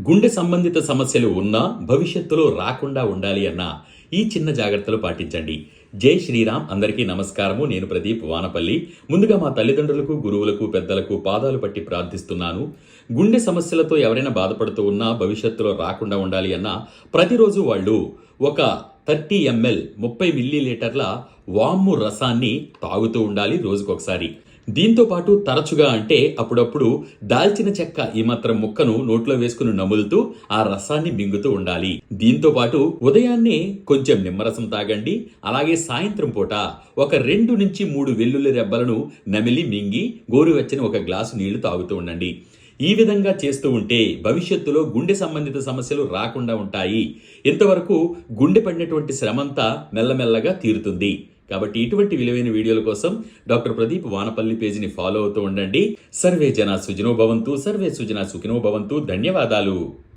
గుండె సంబంధిత సమస్యలు ఉన్నా భవిష్యత్తులో రాకుండా ఉండాలి అన్న ఈ చిన్న జాగ్రత్తలు పాటించండి. జై శ్రీరామ్. అందరికీ నమస్కారము. నేను ప్రదీప్ వానపల్లి. ముందుగా మా తల్లిదండ్రులకు గురువులకు పెద్దలకు పాదాలు పట్టి ప్రార్థిస్తున్నాను. గుండె సమస్యలతో ఎవరైనా బాధపడుతూ ఉన్నా భవిష్యత్తులో రాకుండా ఉండాలి అన్న ప్రతిరోజు వాళ్ళు ఒక థర్టీ ఎంఎల్ ముప్పై మిల్లీ లీటర్ల వాము రసాన్ని తాగుతూ ఉండాలి రోజుకొకసారి. దీంతో పాటు తరచుగా అంటే అప్పుడప్పుడు దాల్చిన చెక్క ఈ మాత్రం ముక్కను నోట్లో వేసుకుని నములుతూ ఆ రసాన్ని మింగుతూ ఉండాలి. దీంతో పాటు ఉదయాన్నే కొంచెం నిమ్మరసం తాగండి. అలాగే సాయంత్రం పూట ఒక రెండు నుంచి మూడు వెల్లుల్లి రెబ్బలను నమిలి మింగి గోరువెచ్చని ఒక గ్లాసు నీళ్ళు తాగుతూ ఉండండి. ఈ విధంగా చేస్తూ ఉంటే భవిష్యత్తులో గుండె సంబంధిత సమస్యలు రాకుండా ఉంటాయి. ఇంతవరకు గుండె పడినటువంటి శ్రమంతా మెల్లమెల్లగా తీరుతుంది. కాబట్టి ఇటువంటి విలువైన వీడియోల కోసం డాక్టర్ ప్రదీప్ వానపల్లి పేజీని ఫాలో అవుతూ ఉండండి. సర్వే జన సుజనో భవంతు సర్వే సుజన సుఖినో భవంతు. ధన్యవాదాలు.